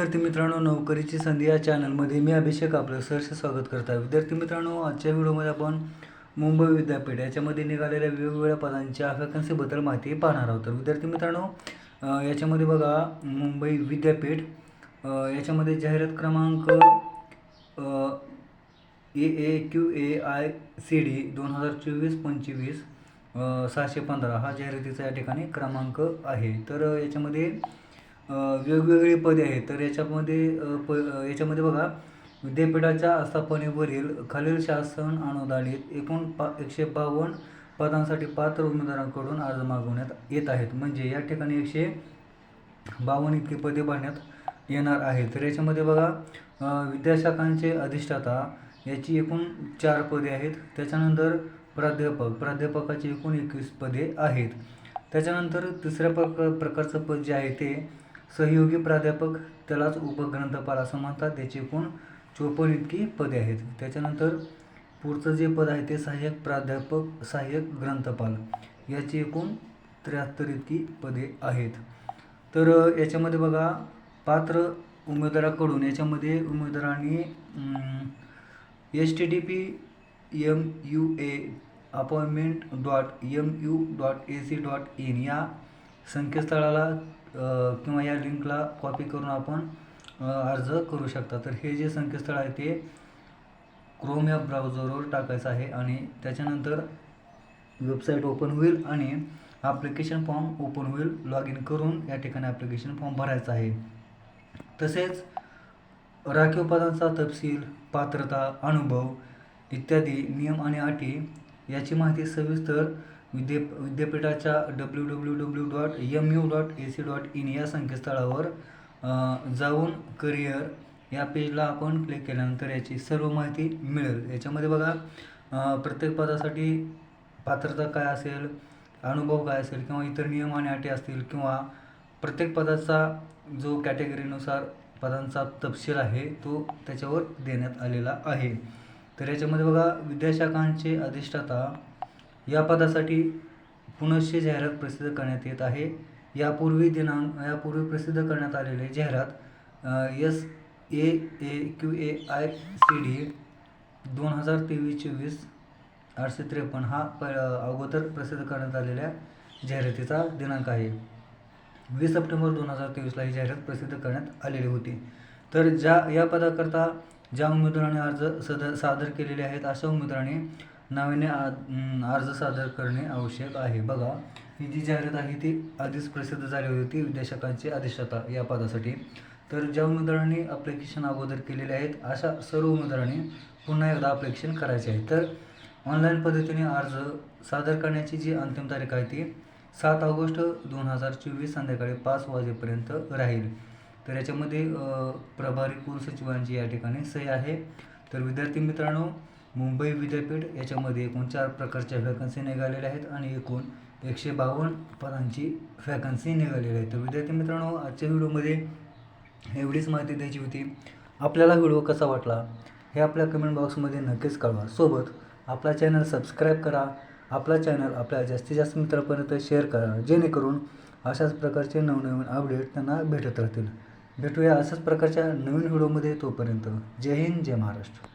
विद्यार्थी मित्रांनो नोकरीची संधी या चॅनलमध्ये मी अभिषेक आपलं सहर्ष स्वागत करत आहे विद्यार्थी मित्रांनो आजच्या व्हिडिओमध्ये आपण मुंबई विद्यापीठ याच्यामध्ये निघालेल्या वेगवेगळ्या पदांच्या व्हॅकन्सीबद्दल माहिती पाहणार आहोत. तर विद्यार्थी मित्रांनो याच्यामध्ये बघा मुंबई विद्यापीठ याच्यामध्ये जाहिरात क्रमांक A A Q A I C D दोन हजार चोवीस पंचवीस सहाशे पंधरा हा जाहिरातीचा या ठिकाणी क्रमांक आहे. तर याच्यामध्ये वेगवेगळी पदे आहेत. तर याच्यामध्ये प याच्यामध्ये बघा विद्यापीठाच्या आस्थापनेवरील खालील शासन अनुदानित एकूण पा एकशे बावन्न पदांसाठी पात्र उमेदवारांकडून अर्ज मागवण्यात येत आहेत. म्हणजे या ठिकाणी एकशे बावन्न इतकी पदे भरण्यात येणार आहेत. तर याच्यामध्ये बघा विद्याशाखांचे अधिष्ठाता याची एकूण चार पदे आहेत. त्याच्यानंतर प्राध्यापक प्राध्यापकाची एकूण एकवीस पदे आहेत. त्याच्यानंतर तिसऱ्या प्रक प्रकारचं पद जे आहे ते सहयोगी प्राध्यापक त्यालाच उपग्रंथपाल असं म्हणतात. त्याची एकूण चोपन्न इतकी पदे आहेत. त्याच्यानंतर पुढचं जे पद आहे ते सहाय्यक प्राध्यापक सहाय्यक ग्रंथपाल. याची एकूण त्र्याहत्तर इतकी पदे आहेत. तर याच्यामध्ये बघा पात्र उमेदवाराकडून याच्यामध्ये उमेदवारांनी H T D P M U A appointment dot M U dot A C dot in या संकेतस्थळाला किंवा या लिंकला कॉपी करून आपण अर्ज करू शकता. तर हे जे संकेतस्थळ आहे ते क्रोम या ब्राउझरवर टाकायचं आहे आणि त्याच्यानंतर वेबसाईट ओपन होईल आणि ॲप्लिकेशन फॉर्म ओपन होईल. लॉग इन करून या ठिकाणी ॲप्लिकेशन फॉर्म भरायचा आहे. तसेच राखीव पदांचा तपशील पात्रता अनुभव इत्यादी नियम आणि अटी याची माहिती सविस्तर विद्या विद्यापीठाच्या W W W dot M U dot A C dot in या संकेतस्थळावर जाऊन करिअर या पेजला आपण क्लिक केल्यानंतर याची सर्व माहिती मिळेल. याच्यामध्ये बघा प्रत्येक पदासाठी पात्रता काय असेल अनुभव काय असेल किंवा इतर नियम आणि अटी असतील किंवा प्रत्येक पदाचा जो कॅटेगरीनुसार पदांचा तपशील आहे तो त्याच्यावर देण्यात आलेला आहे. तर याच्यामध्ये बघा विद्याशाखांचे अधिष्ठाता या पदासाठी पुनश्च जाहिरात प्रसिद्ध करण्यात येत आहे. यापूर्वी दिनांक यापूर्वी प्रसिद्ध करण्यात आलेले जाहिरात S A A Q A I C D दोन हजार तेवीस चोवीस आठशे त्रेपन्न हा प अगोदर प्रसिद्ध करण्यात आलेल्या जाहिरातीचा दिनांक आहे. वीस सप्टेंबर दोन हजार तेवीसला ही जाहिरात प्रसिद्ध करण्यात आलेली होती. तर ज्या या पदाकरता ज्या उमेदवारांनी अर्ज सद सादर केलेले आहेत अशा उमेदवारांनी नावाने आ अर्ज सादर करणे आवश्यक आहे. बघा ही जी जाहिरात आहे ती आधीच प्रसिद्ध झाली होती विदेशकांची अधिष्ठाता या पदासाठी. तर ज्या उमेदवारांनी अप्लिकेशन अगोदर केलेले आहेत अशा सर्व उमेदवारांनी पुन्हा एकदा अप्लिकेशन करायचे आहे. तर ऑनलाईन पद्धतीने अर्ज सादर करण्याची जी अंतिम तारीख आहे ती सात ऑगस्ट दोन हजार चोवीस संध्याकाळी पाच वाजेपर्यंत राहील. तर याच्यामध्ये प्रभारी कुलसचिवांची या ठिकाणी सही आहे. तर विद्यार्थी मित्रांनो मुंबई विद्यापीठ याच्यामध्ये एकूण चार प्रकारच्या व्हॅकन्सी निघालेल्या आहेत आणि एकूण एकशे बावन्न पदांची व्हॅकन्सी निघालेली आहे. तर विद्यार्थी मित्रांनो आजच्या व्हिडिओमध्ये एवढीच माहिती द्यायची होती. आपल्याला व्हिडिओ कसा वाटला हे आपल्या कमेंट बॉक्समध्ये नक्कीच कळवा. सोबत आपला चॅनल सबस्क्राईब करा. आपला चॅनल आपल्या जास्तीत जास्त मित्रांपर्यंत शेअर करा. जेणेकरून अशाच प्रकारचे नवनवीन अपडेट त्यांना भेटत राहतील. भेटूया अशाच प्रकारच्या नवीन व्हिडिओमध्ये तोपर्यंत. जय हिंद जय महाराष्ट्र.